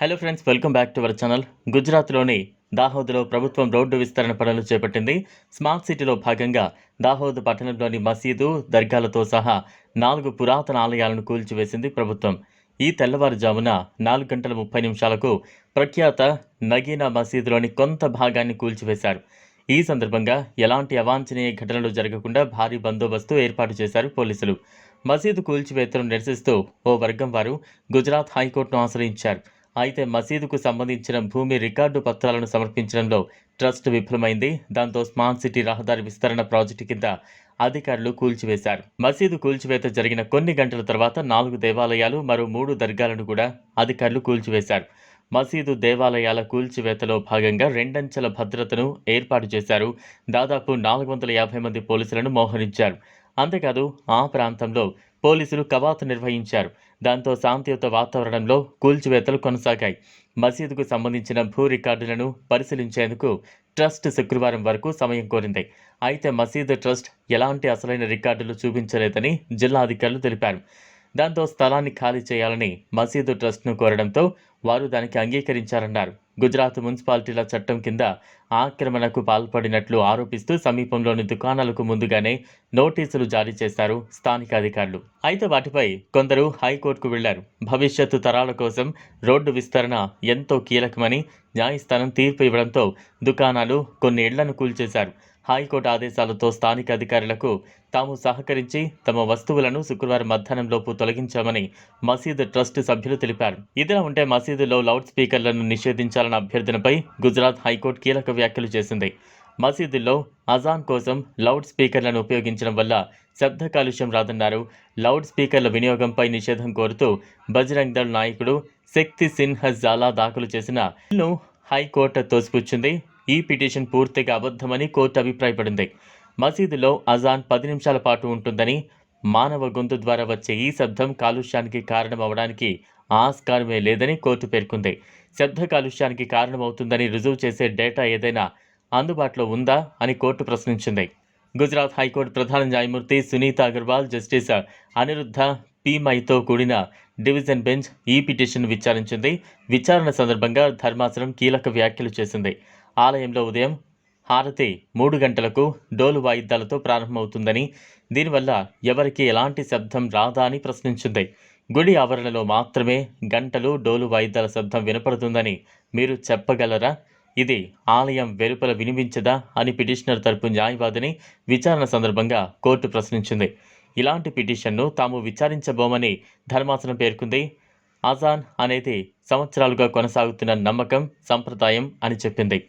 Hello friends welcome back to our channel గుజరాత్లోని దాహోద్లో ప్రభుత్వం రోడ్డు విస్తరణ పనులు చేపట్టింది. స్మార్ట్ సిటీలో భాగంగా దాహోద్ పట్టణంలోని మసీదు దర్గాలతో సహా నాలుగు పురాతన ఆలయాలను కూల్చివేసింది ప్రభుత్వం. ఈ తెల్లవారుజామున నాలుగు గంటల ముప్పై నిమిషాలకు ప్రఖ్యాత నగీనా మసీదులోని కొంత భాగాన్ని కూల్చివేశారు. ఈ సందర్భంగా ఎలాంటి అవాంఛనీయ ఘటనలు జరగకుండా భారీ బందోబస్తు ఏర్పాటు చేశారు పోలీసులు. మసీదు కూల్చివేతను నిరసిస్తూ ఓ వర్గం వారు గుజరాత్ హైకోర్టును ఆశ్రయించారు. అయితే మసీదుకు సంబంధించిన భూమి రికార్డు పత్రాలను సమర్పించడంలో ట్రస్ట్ విఫలమైంది. దాంతో స్మార్ట్ సిటీ రహదారి విస్తరణ ప్రాజెక్టు కింద అధికారులు కూల్చివేశారు. మసీదు కూల్చివేత జరిగిన కొన్ని గంటల తర్వాత నాలుగు దేవాలయాలు మరో మూడు దర్గాలను కూడా అధికారులు కూల్చివేశారు. మసీదు దేవాలయాల కూల్చివేతలో భాగంగా రెండంచెల భద్రతను ఏర్పాటు చేశారు. దాదాపు నాలుగు వందల యాభై మంది పోలీసులను మోహరించారు. అంతేకాదు ఆ ప్రాంతంలో పోలీసులు కవాతు నిర్వహించారు. దాంతో శాంతియుత వాతావరణంలో కూల్చివేతలు కొనసాగాయి. మసీదుకు సంబంధించిన భూ రికార్డులను పరిశీలించేందుకు ట్రస్ట్ శుక్రవారం వరకు సమయం కోరింది. అయితే మసీదు ట్రస్ట్ ఎలాంటి అసలైన రికార్డులు చూపించలేదని జిల్లా అధికారులు తెలిపారు. దాంతో స్థలాన్ని ఖాళీ చేయాలని మసీదు ట్రస్ట్ను కోరడంతో వారు దానికి అంగీకరించారన్నారు. గుజరాత్ మున్సిపాలిటీల చట్టం కింద ఆక్రమణకు పాల్పడినట్లు ఆరోపిస్తూ సమీపంలోని దుకాణాలకు ముందుగానే నోటీసులు జారీ చేశారు స్థానిక అధికారులు. అయితే వాటిపై కొందరు హైకోర్టుకు వెళ్ళారు. భవిష్యత్తు తరాల కోసం రోడ్డు విస్తరణ ఎంతో కీలకమని న్యాయస్థానం తీర్పు ఇవ్వడంతో దుకాణాలు కొన్ని ఇళ్ళను కూల్చేశారు. హైకోర్టు ఆదేశాలతో స్థానిక అధికారులకు తాము సహకరించి తమ వస్తువులను శుక్రవారం మధ్యాహ్నంలోపు తొలగించామని మసీదు ట్రస్ట్ సభ్యులు తెలిపారు. ఇదిలా ఉంటే మసీదులో లౌడ్ స్పీకర్లను నిషేధించాలన్న అభ్యర్థనపై గుజరాత్ హైకోర్టు కీలక వ్యాఖ్యలు చేసింది. మసీదుల్లో అజాన్ కోసం లౌడ్ స్పీకర్లను ఉపయోగించడం వల్ల శబ్ద కాలుష్యం రాదన్నారు. లౌడ్ స్పీకర్ల వినియోగంపై నిషేధం కోరుతూ బజరంగ్ దళ్ నాయకుడు శక్తి సిన్హ జాలా దాఖలు చేసిన హైకోర్టు తోసిపుచ్చింది. ఈ పిటిషన్ పూర్తిగా అబద్ధమని కోర్టు అభిప్రాయపడింది. మసీదులో అజాన్ పది నిమిషాల పాటు ఉంటుందని మానవ గొంతు ద్వారా వచ్చే ఈ శబ్దం కాలుష్యానికి కారణమవడానికి ఆస్కారమే లేదని కోర్టు పేర్కొంది. శబ్ద కాలుష్యానికి కారణమవుతుందని రుజువు చేసే డేటా ఏదైనా అందుబాటులో ఉందా అని కోర్టు ప్రశ్నించింది. గుజరాత్ హైకోర్టు ప్రధాన న్యాయమూర్తి సునీత అగర్వాల్ జస్టిస్ అనిరుద్ధ పీమైతో కూడిన డివిజన్ బెంచ్ ఈ పిటిషన్ విచారించింది. విచారణ సందర్భంగా ధర్మాసనం కీలక వ్యాఖ్యలు చేసింది. ఆలయంలో ఉదయం హారతి మూడు గంటలకు డోలు వాయిద్యాలతో ప్రారంభమవుతుందని దీనివల్ల ఎవరికి ఎలాంటి శబ్దం రాదా అని ప్రశ్నించింది. గుడి ఆవరణలో మాత్రమే గంటలు డోలు వాయిద్యాల శబ్దం వినపడుతుందని మీరు చెప్పగలరా? ఇది ఆలయం వెలుపల వినిపించదా అని పిటిషనర్ తరపు న్యాయవాదిని విచారణ సందర్భంగా కోర్టు ప్రశ్నించింది. ఇలాంటి పిటిషన్ను తాము విచారించబోమని ధర్మాసనం పేర్కొంది. అజాన్ అనేది సంవత్సరాలుగా కొనసాగుతున్న నమ్మకం సంప్రదాయం అని చెప్పింది.